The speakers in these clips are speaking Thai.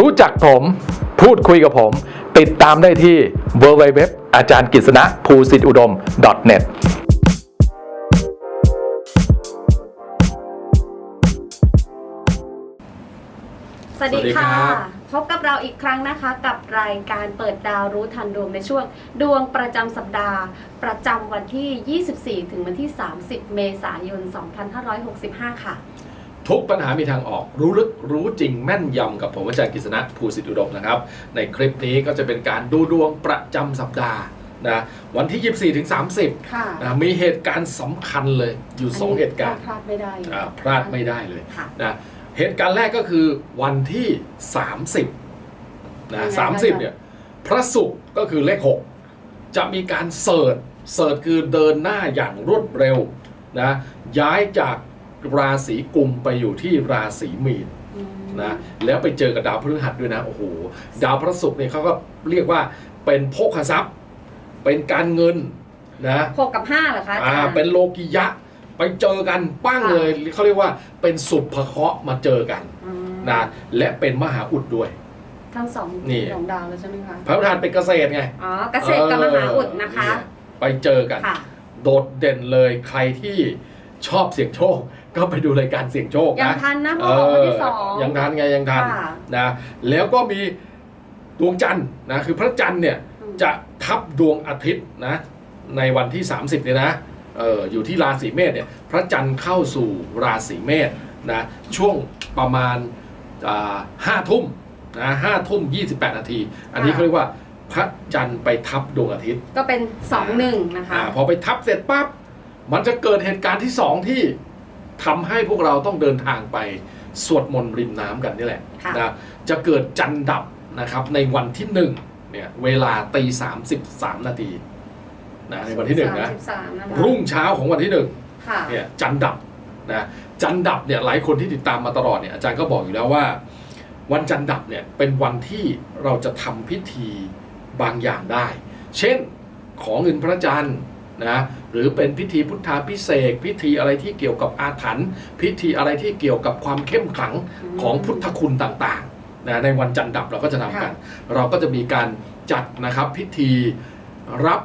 รู้จักผม พูดคุยกับผม ติดตามได้ที่ www อาจารย์กฤษณะภูสิทธิอุดม .net สวัสดีสวัสดีครัค่ะบพบกับเราอีกครั้งนะคะกับรายการเปิดดาวรู้ทันดวงในช่วง ดวงประจำสัปดาห์ ประจำวันที่ 24 ถึงวันที่ 30 เมษายน 2565 ค่ะ ทุกปัญหามีทางออก รู้ลึกรู้จริงแม่นยำกับผมอาจารย์กฤษณะภูสิทธิอุดมนะครับ ในคลิปนี้ก็จะเป็นการดูดวงประจำสัปดาห์นะวันที่ 24ถึง30ค่ะนะมีเหตุการณ์สำคัญเลยอยู่ 2 เหตุการณ์พลาดไม่ได้เลยอ่าพลาดไม่ได้เลยค่ะ นะเหตุการณ์แรกก็คือวันที่ 30นะยังไงคะสามสิบเนี่ยพระศุกร์ก็คือเลข 6 จะมีการเสิร์ชเสิร์ชคือเดินหน้าอย่างรวดเร็วนะย้ายจาก ราศีกุมไปอยู่ที่ราศีมีนอืมนะแล้วไปเจอกับดาวพฤหัสด้วยนะโอ้โหดาวพระศุกร์เนี่ยเขาก็เรียกว่าเป็นโภคทรัพย์ เป็นการเงินนะหกกับห้าเหรอคะอาอ่าจารย์เป็นโลกิยะไปเจอกันปั้งค่ะเลยเขาเรียกว่าเป็นสุภเคราะห์มาเจอกันอืมนะและเป็นมหาอุดด้วยทั้งสองนี่สองดาวแล้วใช่ไหมคะพระประธานเป็นเกษตรไงอ๋อเกษตรกับมหาอุดนะคะเออไปเจอกันค่ะโดดเด่นเลยใครที่ชอบเสี่ยงโชค ก็ไปดูรายการเสี่ยงโชคยังนะทันนะเพราะออกวันที่สองเยังทันไงยังทันค่ะ นะแล้วก็มีดวงจันทร์นะคือพระจันทร์เนี่ยอืมจะทับดวงอาทิตย์นะในวันที่ 30เนี่ยนะเอออยู่ที่ราศีเมษเนี่ยพระจันทร์เข้าสู่ราศีเมษนะช่วงประมาณห้าทุ่มนะห้าทุ่มยี่สิบแปดนาที อันนี้เขาเรียกว่าพระจันทร์ไปทับดวงอาทิตย์ก็เป็นสองหนึ่งนะคะอาพอไปทับเสร็จปั๊บมันจะเกิดเหตุการณ์ที่สองที่ ทำให้พวกเราต้องเดินทางไปสวดมนต์ริมน้ำกันนี่แหละค่ะนะจะเกิดจันทร์ดับนะครับในวันที่หนึ่งเนี่ยเวลาตีสามสิบสามนาทีนะในวันที่หนึ่งนะสามสิบสามนะคะรุ่งเช้าของวันที่หนึ่งค่ะเนี่ยจันทร์ดับนะจันทร์ดับเนี่ยหลายคนที่ติดตามมาตลอดเนี่ยอาจารย์ก็บอกอยู่แล้วว่า วันจันทร์ดับเนี่ยเป็นวันที่เราจะทำพิธีบางอย่างได้ เช่นของเงินพระจันทร์ นะหรือเป็นพิธีพุทธาพิเศษกพิธีอะไรที่เกี่ยวกับอาถรรพ์พิธีอะไรที่เกี่ยวกับความเข้มขลังของพุทธคุณต่างๆนะในวันจันทร์ดับเราก็จะทำกัน เราก็จะมีการจัดนะครับพิธีรับ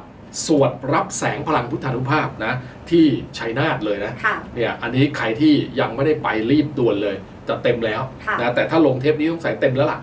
สวดรับแสงพลังพุทธานุภาพนะที่ชัยนาทเลยนะค่ะเนี่ยอันนี้ใครที่ยังไม่ได้ไปรีบด่วนเลยจะเต็มแล้วค่ะนะแต่ถ้าลงเทปนี้ต้องใส่เต็มแล้วล่ะค่ะ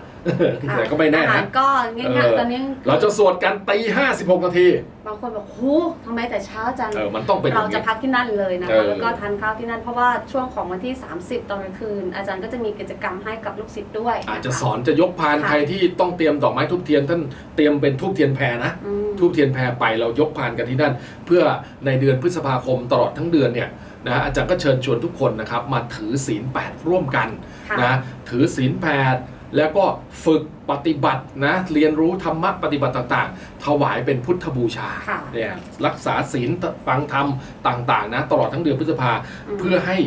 แต่ก็ไม่แน่อาหารนะก็ง่ายเออ ๆตอนนี้เราจะสวดกันตีห้าสิบหกนาที บางคนบอกโหทำไมแต่เช้าจัง เออ มันต้องเป็นอเราย่างจะนี้ พักที่นั่นเลยนะเอคะอ แล้วก็ทานข้าวที่นั่นเพราะว่าช่วงของวันที่ 30 ตอนกลางคืน อาจารย์ก็จะมีกิจกรรมให้กับลูกศิษย์ด้วยอาจจะคสอนจะยกพานค่ะใครที่ต้องเตรียมดอกไม้ทูบเทียนท่านเตรียมเป็นทูบเทียนแพรนะ อืม ทูบเทียนแพรไปเรายกพานกันที่นั่น เพื่อในเดือนพฤษภาคมตลอดทั้งเดือนเนี่ยนะอาจารย์ก็เชิญชวนทุกคนนะครับมาถือศีลแปดร่วมกันค่ะ นะถือศีลแปด แล้วก็ฝึกปฏิบัตินะเรียนรู้ธรรมะปฏิบัติต่างๆ ถวายเป็นพุทธบูชาค่ะเนี่ยรักษาศีลฟังธรรมต่างๆนะตลอดทั้งเดือนพฤษภาอืมเพื่อให้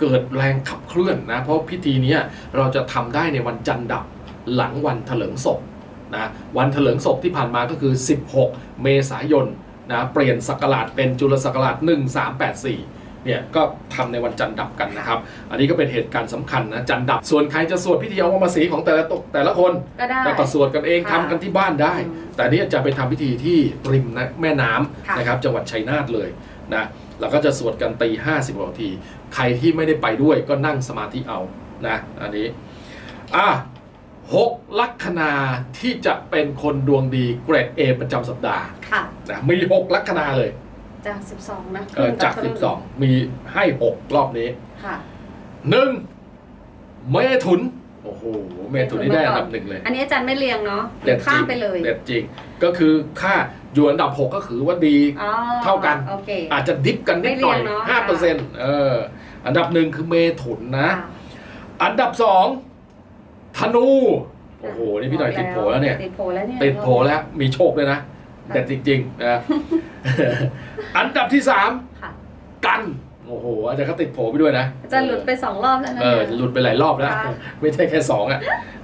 เกิดแรงขับเคลื่อนนะเพราะพิธีเนี้ยเราจะทำได้ในวันจันทร์ดับหลังวันเถลิงศพนะวันเถลิงศพที่ผ่านมาก็คือ 16 เมษายนนะเปลี่ยนศักราชเป็นจุลศักราช1384 เนี่ยก็ทำในวันจันทร์ดับกันนะครับ อันนี้ก็เป็นเหตุการณ์สำคัญนะจันทร์ดับ ส่วนใครจะสวดพิธีเอามาสีของแต่ละตกแต่ละคนก็ได้แต่ก็สวดกันเองค่ะทำกันที่บ้านได้อืมแต่อันนี้จะไปทำพิธีที่ริมนะแม่น้ำค่ะนะครับจังหวัดชัยนาทเลยนะเราก็จะสวดกันตีห้าสิบนาที ใครที่ไม่ได้ไปด้วยก็นั่งสมาธิเอานะอันนี้อะหกลัคนาที่จะเป็นคนดวงดีเกรด A ประจำสัปดาห์ค่ะนะมีหกลัคนาเลย จาก 12 นะเออจากครึ่12 มีให้ 6 รอบนี้ค่ะ หนึ่งเมถุน โอ้โห เมถุนนี่ได้อันดับหนึ่งเลย อันนี้อาจารย์ไม่เรียงเนาะเด็ดจข้าริมงไปเลยเด็ดจริง ก็คือค่าอยู่อันดับ 6 ก็คือว่าดีอ๋อเท่ากันโอเคอาจจะดิฟกันนิดหน่อยไม่เรียงเนอะห้าเปอร์เซ็นต์เออ อันดับหนึ่งคือเมถุนนะค่ะอันดับสองธนู โอ้โห นี่พี่หน่อยติดโผแล้วเนี่ย ติดโผแล้วเนี่ย ติดโผแล้ว มีโชคด้วยนะ เด็ดจริงๆนะอันดับที่สามค่ะ กัน โอ้โห อาจารย์ก็ติดโผไปด้วยนะอาจารย์หลุดไปสองรอบแล้วนะเออหลุดไปหลายรอบแล้วค่ะไม่ใช่แค่สองอะ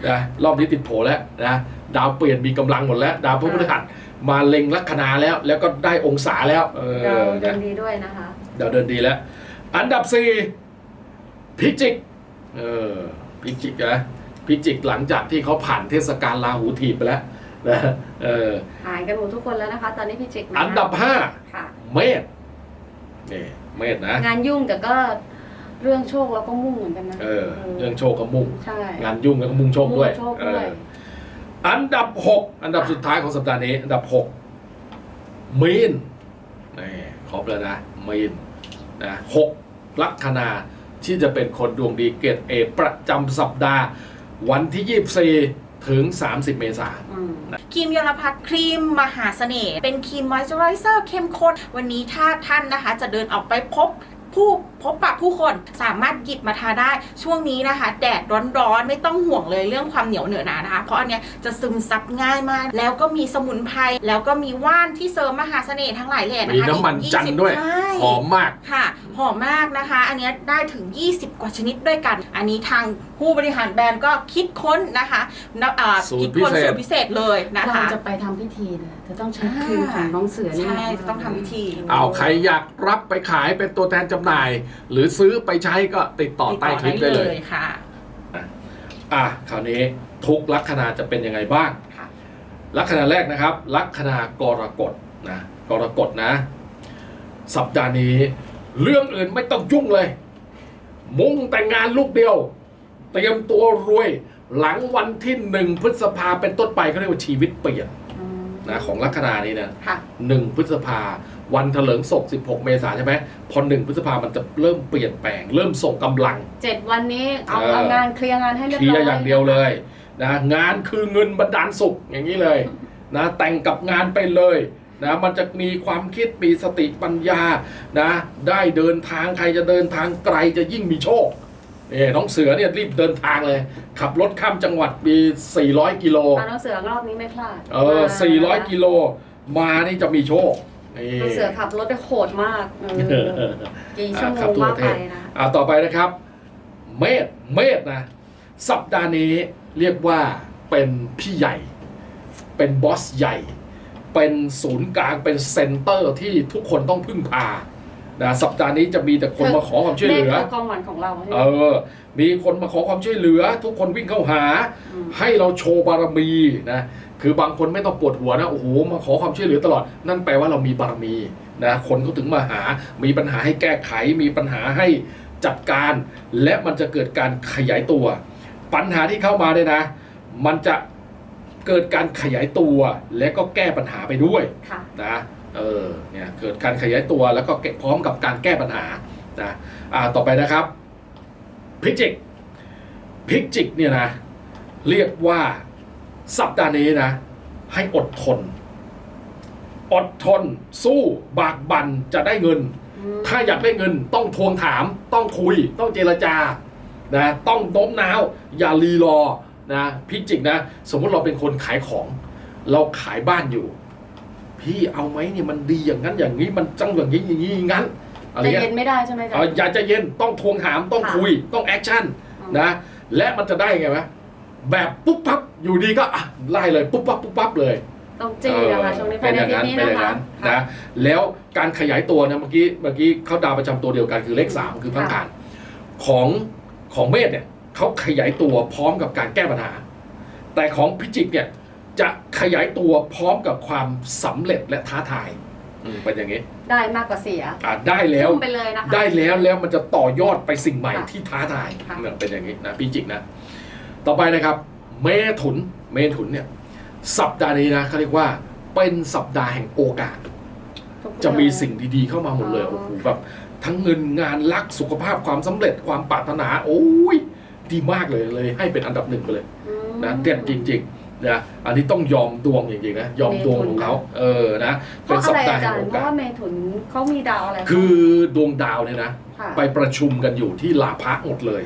นะรอบนี้ติดโผแล้วนะดาวเปลี่ยนมีกำลังหมดแล้ว ดาวพฤหัสมาเล็งลัคนาแล้ว แล้วก็ได้องศาแล้วเออเราเดินะนดีด้วยนะคะดาวเดินดีแล้ว อันดับสี่พิจิกเออพิจิกนะพิจิกหลังจากที่เขาผ่านเทศกาลลาหูถีบไปแล้ว นะเออหายกันหมดทุกคนแล้วนะคะ ตอนนี้พี่จิกนะอันดับห้าค่ะ เมษนี่เมษนะ งานยุ่งแต่ก็เรื่องโชคเราก็มุ่งเหมือนกันนะเออ เรื่องโชคก็มุ่ง ใช่งานยุ่งแล้วก็มุ่งโชคด้วยมุ่งโชคด้วยเอออันดับหกอันดับสุดท้ายของสัปดาห์นี้ อันดับหกมีนนี่ครบแล้วนะมีนนะหกลัคนาที่จะเป็นคนดวงดีเกรดเอประจำสัปดาห์ วันที่ 24 ถึง 30 เมษายน ครีมยลพัทครีมมหาเสน่ห์เป็นครีมมอยส์เจอไรเซอร์เข้มข้น วันนี้ถ้าท่านนะคะ จะเดินออกไปพบ ผู้พบปะผู้คนสามารถหยิบมาทาได้ช่วงนี้นะคะ แดดร้อนๆ ไม่ต้องห่วงเลยเรื่องความเหนียวเหนอะหนานะคะ เพราะอันเนี้ยจะซึมซับง่ายมาก แล้วก็มีสมุนไพรแล้วก็มีว่านที่เสริมมหาเสน่ห์ทั้งหลายแหล่นะมีคะน้ำมันอีกจันทร์ด้วย ใช่ หอมมาก ค่ะหอมมากนะคะ อันเนี้ยได้ถึง 20 กว่าชนิดด้วยกัน อันนี้ทางผู้บริหารแบรนด์ก็คิดค้นนะคะนะอ่าสูตรคิดค้นพิเศษ สูตรพิเศษเลยนะเราคะ จะไปทำพิธีเนี่ย จะต้องใช้ครีมของน้องเสือนี่ใช่ จะต้องทำพิธีเอาใครอยากรับไปขายเป็นตัวแทนจำหน่าย หรือซื้อไปใช้ก็ติดต่อใต้คลิปได้เลย ค่ะ อะคราวนี้ทุกลัคนาจะเป็นยังไงบ้าง ค่ะ ลัคนาแรกนะครับ ลัคนากรกฎนะกรกฎนะ สัปดาห์นี้เรื่องอื่นไม่ต้องยุ่งเลย มุ่งแต่งงานลูกเดียว เตรียมตัวรวย หลังวันที่หนึ่งพฤษภาเป็นต้นไปเขาเรียกว่าชีวิตเปลี่ยนอืม นะของลัคนานี้นะค่ะ หนึ่งพฤษภาวันเถลิงศก 16 เมษายนใช่ไหมพอหนึ่งพฤษภามันจะเริ่มเปลี่ยนแปลง เริ่มส่งกำลัง เจ็ดวันนี้เอาเออ เอางานเคลียร์งานให้เรียบเคลีร้ยอยร์อย่างเดียวเลยนะงานคือเงินบันดาลสุขอย่างนี้เลยนะแต่งกับงานไปเลยนะมันจะมีความคิดมีสติปัญญานะได้เดินทางใครจะเดินทางไกลจะยิ่งมีโชค เนี่ยน้องเสือเนี่ยรีบเดินทางเลย ขับรถข้ามจังหวัดมี400 กิโลเอาน้องเสือรอบนี้ไม่พลาดเออ400 กิโลมานี่จะมีโชคนี่น้องเสือขับรถได้โหดมากเอเอออกี่ชั่วโมขับงทั่วว่าประเทไปศนะอ่าต่อไปนะครับ เมษเมษนะ สัปดาห์นี้เรียกว่าเป็นพี่ใหญ่ เป็นบอสใหญ่ เป็นศูนย์กลางเป็นเซ็นเตอร์ที่ทุกคนต้องพึ่งพา นะสัปดาห์นี้จะมีแต่คนมาขอความช่วยเหลือเมฆคือกองหวันของเราใช่ไหเอมอมีคนมาขอความช่วยเหลือ ทุกคนวิ่งเข้าหามให้เราโชว์บารมีนะคือบางคนไม่ต้องปวดหัวนะโอ้โหมาขอความช่วยเหลือตลอด นั่นแปลว่าเรามีบารมีนะคนเขาถึงมาหา มีปัญหาให้แก้ไข มีปัญหาให้จัดการ และมันจะเกิดการขยายตัว ปัญหาที่เข้ามาเนี่ยนะ มันจะเกิดการขยายตัวและก็แก้ปัญหาไปด้วยค่ะนะ เออเนี่ยเกิดการขยายตัวแล้วก็แก้พร้อมกับการแก้ปัญหานะอ่าต่อไปนะครับพิจิกพิจิกเนี่ยนะเรียกว่าสัปดาห์นี้นะ ให้อดทน อดทน สู้บากบั่นจะได้เงินอืมถ้าอยากได้เงินต้องทวงถาม ต้องคุย ต้องเจรจานะต้องโน้มน้าว อย่ารีรอนะพิจิกนะ สมมุติเราเป็นคนขายของ เราขายบ้านอยู่ พี่เอาไหมเนี่ยมันดีอย่างนั้นอย่างนี้มันจังอย่างนี้อย่างนี้อย่างนั้นอะไรใจเงี้ยเย็นไม่ได้ใช่ไหมจ๊ะ เอออย่าใจะเย็นต้องทวงถามต้องค่ะคุยต้องแอคชั่นอืม นะและมันจะได้ไงวะแบบปุ๊บปั๊บอยู่ดีก็อะไล่เลยปุ๊บปั๊บปุ๊บปั๊บเลย ต้องจี้นะคะช่วงนี้เป็ภายนในอย่างอาทิตนั้นย์นี้เป็นอนะย่างคะนั้นนะแล้วการขยายตัวนะเมื่อกี้เมื่อกี้เขาดาวประจำตัวเดียวกันคือเลขสามคือพังผ่านของของเมษเนี่ยเขาขยายตัวพร้อมกับการแก้ปัญหา แต่ของพิจิกเนี่ย จะขยายตัวพร้อมกับความสำเร็จและท้าทายอืมเป็นอย่างนี้ได้มากกว่าเสียอะได้แล้ว ทุ่มไปเลยนะคะ ได้แล้วแล้วมันจะต่อยอดไปสิ่งใหม่ค่ะที่ท้าทายค่ะ เนี่ยเป็นอย่างนี้นะพิจิกนะ ต่อไปนะครับ เมถุนเมถุนเนี่ยสัปดาห์นี้นะเขาเรียกว่าเป็นสัปดาห์แห่งโอกาส ทุกจะมีเรื่องสิ่งดีๆเข้ามาหมดเลยอ๋อ โอ้โหแบบทั้งเงินงานรักสุขภาพความสำเร็จความปรารถนา โอ้ยดีมากเลยเลย ให้เป็นอันดับหนึ่งไปเลย อืมนะเด็ดจริงๆ นะอันนี้ต้องยอมดวงจริงๆนะยอมดวงของเขาเออนะเพเป็นราะสัอะปไรดาห์อาแห่จางรโอย์เพราะกาสว่าเมถุนเขามีดาวอะไรคือดวงดาวเนี่ยนะค่ะไปประชุมกันอยู่ที่ลาภะหมดเลย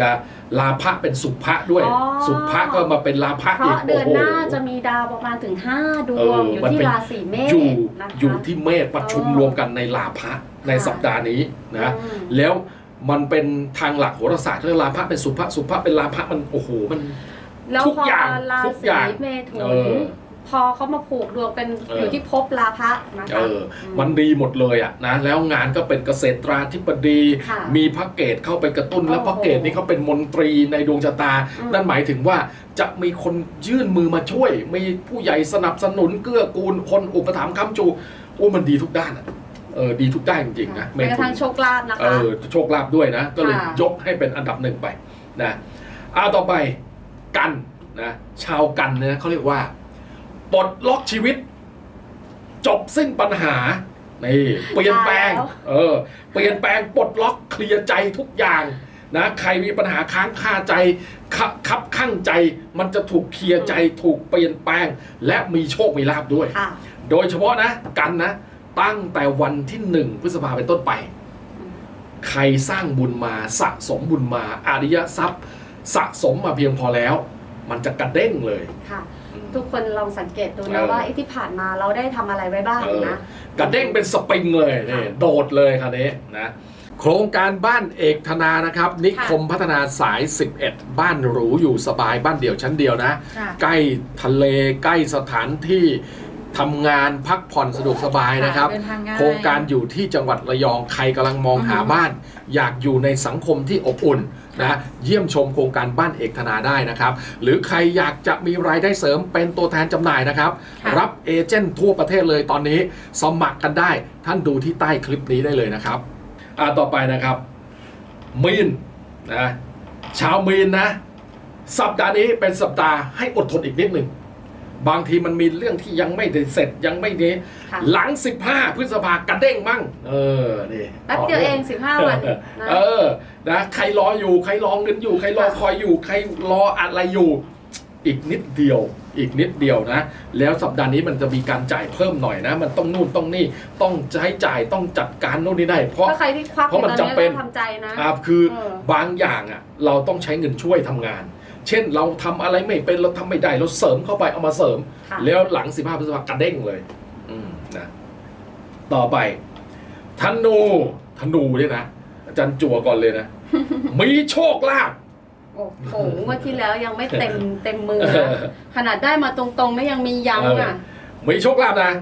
นะลาภะเป็นสุภะด้วยอ๋อสุภะก็มาเป็นลาภะเพอีราะกเดือนหน้าโโจะมีดาวประมาณถึง5ดเอวองอยู่มันที่เป็นราศีเมษอยู่นะคะอยู่ที่เมษประชุมอ๋อรวมกันในลาภะในค่ะสัปดาห์นี้นะอืมแล้วมันเป็นทางหลักโหราศาสตร์เรื่องลาภะเป็นสุภะสุภะเป็นลาภะมันโอ้โหมัน แล้วทุกพออย่างราทุกศีอย่างเมถุเอนอพพอเขามาผูกดวงเป็นเออออ ยู่ที่ภพลาภะนะเอคะ อมันดีหมดเลยอะนะแล้วงานก็เป็นเกษตราธิบดี ค่ะมีพระเกตเข้าไปกระตุ้น แล้วโอ้โหพระเกตนี่เขาเป็นมนตรีในดวงชะตา อืม นั่นหมายถึงว่าจะมีคนยื่นมือมาช่วย มีผู้ใหญ่สนับสนุนเกื้อกูลคนอุปถัมภ์ค้ำจูโอ้มันดีทุกด้านอะเออดีทุกด้านจริงๆนะแม้กระทั่งโชคลาภนะเอคะ อโชคลาภด้วยนะ ก็เลยค่ะ ยกให้เป็นอันดับหนึ่งไปนะเอาต่อไป กันนะชาวกันเนี่ยเขาเรียกว่าปลดล็อกชีวิต จบสิ้นปัญหานี่เปลี่ยนแปลงแล้วเออเปลี่ยนแปลงปลดล็อกเคลียร์ใจทุกอย่างนะใครมีปัญหาค้างคาใจคับคับข้างใจมันจะถูกเคลียร์ใจถูกเปลี่ยนแปลง และมีโชคมีลาบด้วยค่ะโดยเฉพาะนะกันนะ ตั้งแต่วันที่หนึ่งพฤษภาเป็นต้นไปอืมใครสร้างบุญมาสะสมบุญมาอาริยทรัพย์ สะสมมาเพียงพอแล้ว มันจะกระเด้งเลย ค่ะอืมทุกคนลองสังเกตดูเอนะอ ว่าไอ้ที่ผ่านมาเราได้ทำอะไรไว้บ้างเออนะ กระเด้งเป็นสปริงเลยนี่ค่ะโดดเลยคันนี้นะโครงการบ้านเอกธนานะครับ นิคมพัฒนาสาย 11 บ้านหรูอยู่สบายบ้านเดี่ยวชั้นเดียวนะ ค่ะ ใกล้ทะเลใกล้สถานที่ทำงานพักผ่อนสะดวกสบายนะครับ เดินทางง่าย โครงการอยู่ที่จังหวัดระยองใครกำลังมองหาอือฮึ บ้าน อยากอยู่ในสังคมที่อบอุ่น นะเยี่ยมชมโครงการบ้านเอกธนาได้นะครับ หรือใครอยากจะมีรายได้เสริมเป็นตัวแทนจำหน่ายนะครับค่ะรับเอเจนต์ทั่วประเทศเลยตอนนี้สมัครกันได้ ท่านดูที่ใต้คลิปนี้ได้เลยนะครับอ่าต่อไปนะครับมีนนะชาวมีนนะ สัปดาห์นี้เป็นสัปดาห์ให้อดทนอีกนิดหนึ่ง บางทีมันมีเรื่องที่ยังไม่ได้เสร็จยังไม่นี้ค่ะ หลัง 15 พฤษภากระเด้งมั่ง เออนี่แป๊บเดียวเอง 15 วันนะ เออนะใครรออยู่ใครรอเงินอยู่ ใครรอคอยอยู่ ใครรออะไรอยู่ อีกนิดเดียว อีกนิดเดียวนะ แล้วสัปดาห์นี้มันจะมีการจ่ายเพิ่มหน่อยนะ มันต้องนู่นต้องนี่ต้องใช้จ่ายต้องจัดการนู่นนี่ได้เพราะ ถ้าใครที่ควักอเพราะยู่มันตอนนี้จำเป็นก็ทำใจนะ อ่าคือเออบางอย่างอะเราต้องใช้เงินช่วยทำงาน เช่นเราทำอะไรไม่เป็นเราทำไม่ได้เราเสริมเข้าไปเอามาเสริมค่ะแล้วหลัง 15 พฤษภาคมกระเด้งเลยอืมนะต่อไปธนูธนูเนี่ยนะอาจารย์จั่วก่อนเลยนะมีโชคลาภโอ้โหงวดที่แล้วยังไม่เต็มเต็มมือนะขนาดได้มาตรงๆไม่ยังมียั้งอะมีโชคลาภนะ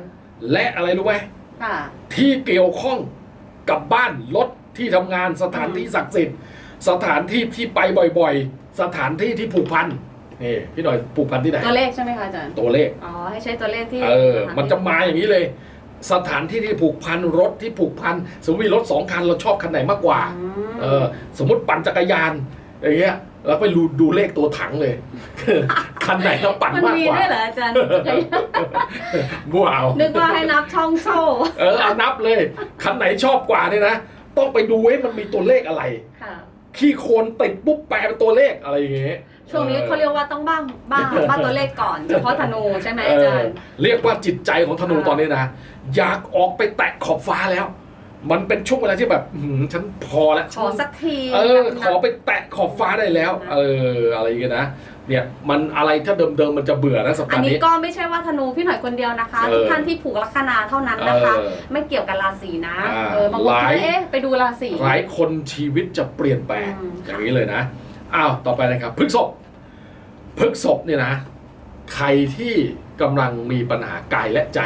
และอะไรรู้ไหมค่ะที่เกี่ยวข้องกับบ้านรถที่ทำงานสถานที่ศักดิ์สิทธิ์สถานที่ที่ไปบ่อยๆ สถานที่ที่ผูกพันนี่พี่หน่อยผูกพันที่ไหนตัวเลขใช่ไหมคะอาจารย์ตัวเลขอ๋อให้ใช้ตัวเลขที่เออมันจะมาอย่างนี้เลย สถานที่ที่ผูกพันรถที่ผูกพันสมมติมีรถสองคันเราชอบคันไหนมากกว่าอืมเออสมมติปั่นจักรยานอย่างเงี้ยแล้วไปดูดูเลขตัวถังเลย คันไหนเราปั่นมันมากมีกว่าด้วยเหรออาจารย์มั่วเอานึกว่าให้นับช่องโซ่เออเอานับเลย คันไหนชอบกว่าเนี่ยนะ ต้องไปดูว่ามันมีตัวเลขอะไรค่ะ ขี้โคลนติดปุ๊บแปลเป็นตัวเลขอะไรอย่างเงี้ย ช่วงนี้เขาเรียกว่าต้องบ้างบ้างบ้างตัวเลขก่อนเฉพาะธนูใช่ไหมเออาจาอรย์ เรียกว่าจิตใจของธนูค่ะตอนนี้นะ อยากออกไปแตะขอบฟ้าแล้ว มันเป็นช่วงเวลาที่แบบอื้อหือฉันพอแล้วขอสักที เออนับขอไปแตะขอบฟ้าได้แล้ว เออ อะไรอย่างเงี้ยนะ เนี่ยมันอะไรถ้าเดิมๆมันจะเบื่อนะสัปอัดานห์นี้นี้ ก็ไม่ใช่ว่าธนูพี่หน่อยคนเดียวนะคะ เออทุกท่านที่ผูกลัคนาเท่านั้นนะคะ เออไม่เกี่ยวกับราศีนะอ่าเออบางคนหลายก็เอ๊ะไปดูราศี หลายคนชีวิตจะเปลี่ยนแปลงอืม อย่างนี้เลยนะอ้าวต่อไปนะครับพฤกษบพฤกษบเนี่ยนะ ใครที่กำลังมีปัญหากายและใจ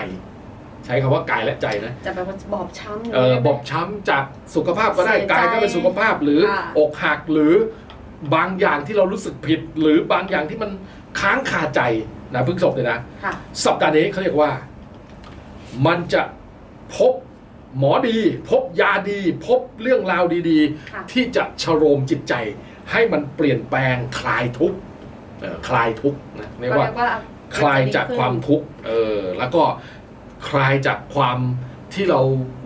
ใช้คำว่ากายและใจนะ จะแบบว่าบอบช้ำ เออบอบช้ำจากสุขภาพก็ได้เสียใจกายก็เป็นสุขภาพหรือค่ะ อกหักหรือ บางอย่างที่เรารู้สึกผิด หรือบางอย่างที่มันค้างคาใจนะพฤกษบเนี่ยนะค่ะ สัปดาห์นี้เขาเรียกว่า มันจะพบหมอดี พบยาดี พบเรื่องราวดีค่ะ ๆ ที่จะชโรมจิตใจ ให้มันเปลี่ยนแปลงคลายทุกข์เอ่อคลายทุกข์นะเรียกก็ว่าเรียกว่า คลายจากความทุกข์เออแล้วก็คลายจากความที่เรา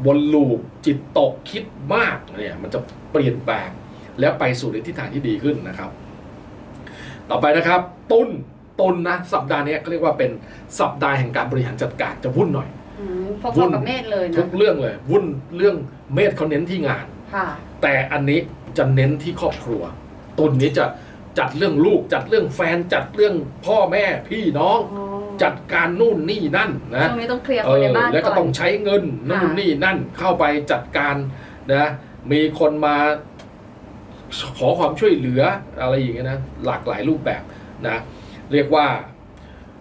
วนลูปจิตตกคิดมากเนี่ยมันจะเปลี่ยนแปลง แล้วไปสู่ในทิศทางที่ดีขึ้นนะครับ ต่อไปนะครับตุนตุนนะสัปดาห์นี้เขาเรียกว่าเป็นสัปดาห์แห่งการบริหารจัดการจะวุ่นหน่อยอืมพวุ่อนๆกับเมษเลยทุนะกเรื่องเลย วุ่นเรื่องเมธเขาเน้นที่งานค่ะแต่อันนี้จะเน้นที่ครอบครัว ตุนนี้จะจัดเรื่องลูก จัดเรื่องแฟน จัดเรื่องพ่อแม่พี่น้องอ๋อจัดการนู่นนี่นั่นนะช่วงนี้ต้องเคลียร์เอคนอในบ้านแล้วก็ก่อนต้องใช้เงินนู่นค่ะนี่นั่นเข้าไปจัดการนะมีคนมา ขอความช่วยเหลืออะไรอย่างเงี้ยนะหลากหลายรูปแบบนะ เรียกว่า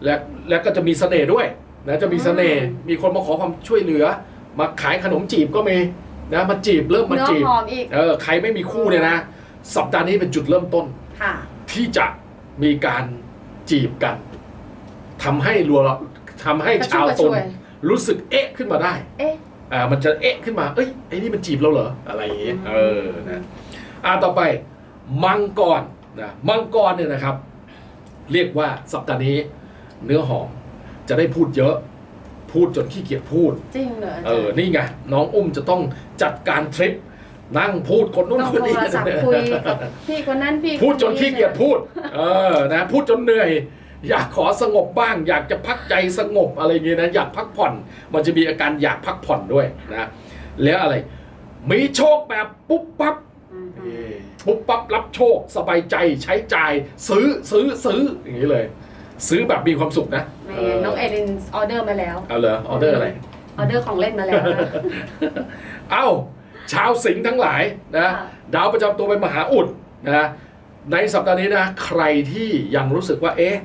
และและก็จะมีเสน่ห์ด้วยนะจะมีเสน่ห์มีคนมาขอความช่วยเหลือ มาขายขนมจีบก็มีนะมาจีบเริ่มมาเนื้อจีบหอมอีก เออใครไม่มีคู่เนี่ยนะ สัปดาห์นี้เป็นจุดเริ่มต้นค่ะ ที่จะมีการจีบกันทำให้รัวทำให้กระชุ่ชามวกระตุชนวยรู้สึกเอ๊ะขึ้นมาได้ เอ๊ะอ่ามันจะเอ๊ะขึ้นมา เอ้ยไอ้นี่มันจีบเราเหรออะไรอย่างเงี้ยอืมเออนะ อ่าต่อไปมังกรนะมังกรเนี่ยนะครับ เรียกว่าสัปดาห์นี้เนื้อหอมจะได้พูดเยอะ พูดจนขี้เกียจพูด จริงเหรอเออนี่ไงน้องอุ้มจะต้องจัดการทริปนั่งพูดคนนู้นต้องคนโทนี้รศัพท์คุยกับพี่คนนั้นพี่พูดจนคขี้เกียจพูด เออนะพูดจนเหนื่อย อยากขอสงบบ้าง อยากจะพักใจสงบอะไรอย่างเงี้ยนะอยากพักผ่อน มันจะมีอาการอยากพักผ่อนด้วยนะแล้วอะไร มีโชคแบบปุ๊บปั๊บอืมเอ้ย ปุ๊บปั๊บรับโชคสบายใจใช้จ่ายซื้อซื้อซื้ออย่างนี้เลย ซื้อแบบมีความสุขนะแม่น้องเอรินออเดอร์มาแล้วเอาเลยออเดอร์อะไรออเดอร์ของเล่นมาแล้วนะเอ้าชาวสิงห์ทั้งหลายนะค่ะดาวประจำตัวเป็นมหาอุดนะในสัปดาห์นี้นะใครที่ยังรู้สึกว่าเอ๊ะ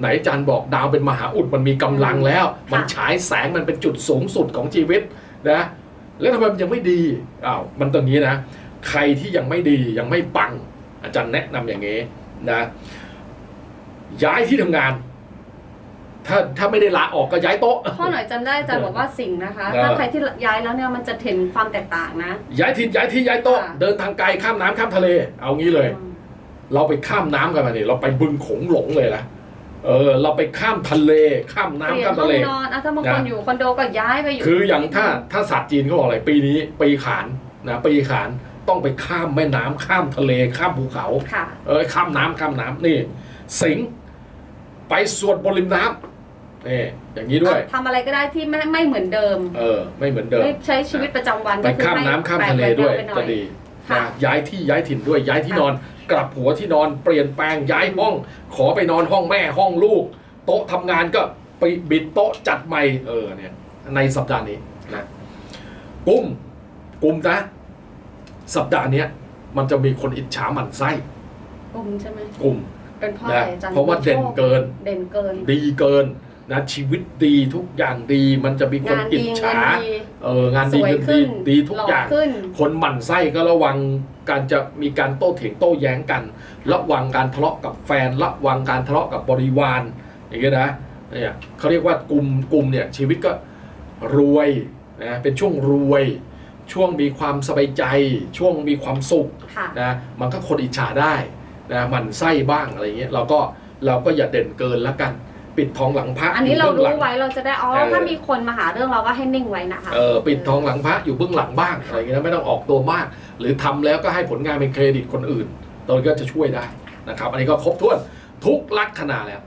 ไหนจันบอกดาวเป็นมหาอุดมันมีกำลังแล้ว มันฉายแสงมันเป็นจุดสูงสุดของชีวิตนะแล้วทำไมมันยังไม่ดีอ้าวมันตรงนี้นะ ใครที่ยังไม่ดียังไม่ปัง อาจารย์แนะนำอย่างนี้นะย้ายที่ทำงาน ถ้าถ้าไม่ได้ลาออกก็ย้ายโต๊ะข้อหน่อยจำได้อาจารย์บอกว่าสิ่งนะคะเออถ้าใครที่ย้ายแล้วเนี่ยมันจะเห็นความแตกต่างนะ ย้ายที่ย้ายที่ย้ายโต๊ะค่ะ เดินทางไกลข้ามน้ำข้ามทะเล เอางี้เลยอืมเราไปข้ามน้ำกันมาเนี่ยเราไปบึงโขงหลงเลยนะเออ เราไปข้ามทะเล ข้ามเปน้ำลี่ยนข้ามห้อทะงเล นอนอะถ้าบางคนนะ อยู่คอนโดก็ย้ายไปอยู่คืออย่างถ้าถ้าศาสตร์จีนเขาบอกอะไรปีนี้ปีขานนะปีขาน ต้องไปข้ามแม่น้ำข้ามทะเลข้ามภูเขาค่ะเออข้ามน้ำข้ามน้ำนี่ สิงห์ไปสวดบนริมน้ำนี่อย่างนี้ด้วยทำอะไรก็ได้ที่ไม่ไม่เหมือนเดิม เออ ไม่เหมือนเดิมไม่ใช้ชีวิตประจำวันไปก็คือข้ามให้น้ำข้ามแปลกทะเลแหวกด้วยแนไปหน่อจะดีค่ะนะย้ายที่ย้ายถิ่นด้วยย้ายที่ค่ะนอน กลับหัวที่นอนเปลี่ยนแปลงย้ายห้อง ขอไปนอนห้องแม่ห้องลูก โต๊ะทำงานก็ไปบิดโต๊ะจัดใหม่เออเนี่ยในสัปดาห์นี้นะกุมกุมนะ สัปดาห์เนี้ยมันจะมีคนอิจฉาหมั่นไส้กลุ่มใช่ไหมกลุ่มเป็นเพ่ออะไรนะอาจารย์เพราะว่าเด่นเกิน เด่นเกิน ดีเกินนะชีวิตดีทุกอย่างดี มันจะมีคนงานอิดีจเงิฉานดี เอองานสดีวยเงินดีขึ้นดีทุกหล่ออย่าง ขึ้น คนหมั่นไส้ก็ระวังการจะมีการโต้เถียงโต้แย้งกัน ระวังการทะเลาะกับแฟน ระวังการทะเลาะกับบริวารอย่างเงี้ยนะเนี่ยเขาเรียกว่ากลุ่มกลุ่มเนี่ยชีวิตก็รวยนะเป็นช่วงรวย ช่วงมีความสบายใจ ช่วงมีความสุขค่ะ นะมันก็คนอิจฉาได้นะหมันไส้บ้างอะไรเงี้ยเราก็เราก็อย่าเด่นเกินแล้วกัน ปิดทองหลังพระอันนี้ยู่เราบื้งหรู้ลังไว้เราจะได้อ๋อเออ ถ้ามีคนมาหาเรื่องเราก็ให้นิ่งไว้นะคะ เออปิดทองหลังพระอยู่เบื้องหลังบ้างอะไรเงี้ยนะไม่ต้องออกตัวมาก หรือทำแล้วก็ให้ผลงานเป็นเครดิตคนอื่นตรงนี้ก็จะช่วยได้นะครับ อันนี้ก็ครบถ้วนทุกลักษณะแล้ว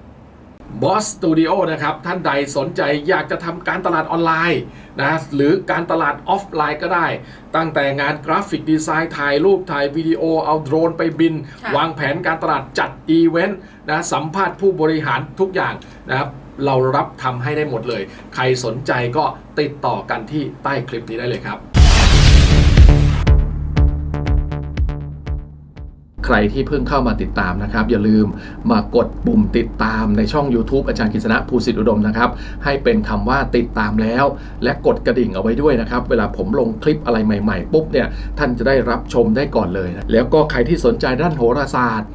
บอสสตูดิโอนะครับ ท่านใดสนใจอยากจะทำการตลาดออนไลน์นะหรือการตลาดออฟไลน์ก็ได้ ตั้งแต่งานกราฟิกดีไซน์ถ่ายรูปถ่ายวิดีโอเอาโดรนไปบินค่ะวางแผนการตลาดจัดอีเวนต์นะสัมภาษณ์ผู้บริหารทุกอย่างนะครับเรารับทำให้ได้หมดเลย ใครสนใจก็ติดต่อกันที่ใต้คลิปนี้ได้เลยครับ ใครที่เพิ่งเข้ามาติดตามนะครับ อย่าลืมมากดปุ่มติดตามในช่อง YouTube อาจารย์กิษณะภูสิทธิอุดมนะครับ ให้เป็นคำว่าติดตามแล้ว และกดกระดิ่งเอาไว้ด้วยนะครับ เวลาผมลงคลิปอะไรใหม่ๆปุ๊บเนี่ยท่านจะได้รับชมได้ก่อนเลยนะแล้วก็ใครที่สนใจด้านโหราศาสตร์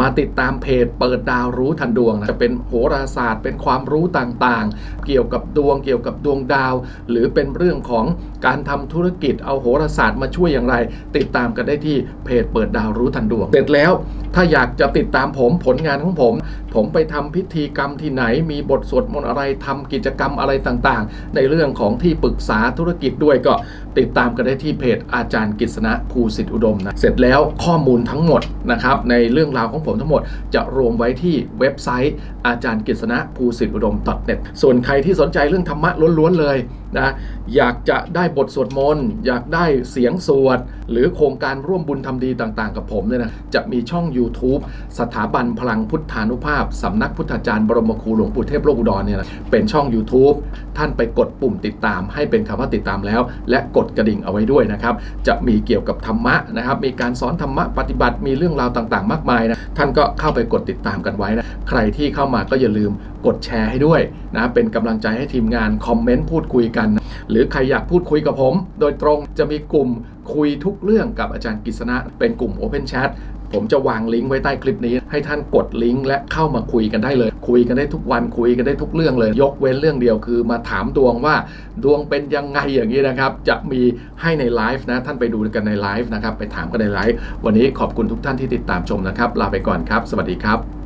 มาติดตามเพจเปิดดาวรู้ทันดวงนะจะเป็นโหราศาสตร์ เป็นความรู้ต่างๆ เกี่ยวกับดวงเกี่ยวกับดวงดาว หรือเป็นเรื่องของการทำธุรกิจเอาโหราศาสตร์มาช่วยอย่างไร ติดตามกันได้ที่เพจเปิดดาวรู้ทันดวง เสร็จแล้ว ถ้าอยากจะติดตามผมผลงานของผม ผมไปทำพิธีกรรมที่ไหน มีบทสวดมนต์อะไรทำกิจกรรมอะไรต่างๆ ในเรื่องของที่ปรึกษาธุรกิจด้วยก็ติดตามกันได้ที่เพจอาจารย์กฤษณะภูสิทธิอุดมนะเสร็จแล้วข้อมูลทั้งหมดนะครับในเรื่องราวของผมทั้งหมดจะรวมไว้ที่เว็บไซต์ อาจารย์กฤษณะภูสิทธิอุดม .net ส่วนใครที่สนใจเรื่องธรรมะล้วนๆเลยนะอยากจะได้บทสวดมนต์อยากได้เสียงสวด หรือโครงการร่วมบุญทำดีต่างๆ กับผมเนี่ยนะจะมีช่อง YouTube สถาบันพลังพุทธานุภาพสำนักพุทธาจารย์บรมครูหลวงปู่เทพโลกอุดรเนี่ยนะเป็นช่อง YouTube ท่านไปกดปุ่มติดตาม ให้เป็นคำว่าติดตามแล้ว และกดกระดิ่งเอาไว้ด้วยนะครับ จะมีเกี่ยวกับธรรมะนะครับ มีการสอนธรรมะปฏิบัติมีเรื่องราวต่างๆ มากมายนะท่านก็เข้าไปกดติดตามกันไว้นะใครที่เข้ามาก็อย่าลืมกดแชร์ให้ด้วยนะเป็นกำลังใจให้ทีมงานคอมเมนต์พูดคุยกันนะหรือใครอยากพูดคุยกับผม โดยตรงจะมีกลุ่มคุยทุกเรื่องกับอาจารย์กฤษณะเป็นกลุ่ม Open Chat ผมจะวางลิงก์ไว้ใต้คลิปนี้ ให้ท่านกดลิงก์และเข้ามาคุยกันได้เลย คุยกันได้ทุกวันคุยกันได้ทุกเรื่องเลย ยกเว้นเรื่องเดียวคือมาถามดวงว่าดวงเป็นยังไงอย่างนี้นะครับ จะมีให้ในไลฟ์นะท่านไปดูกันในไลฟ์นะครับ ไปถามกันในไลฟ์วันนี้ขอบคุณทุกท่านที่ติดตามชมนะครับ ลาไปก่อนครับ สวัสดีครับ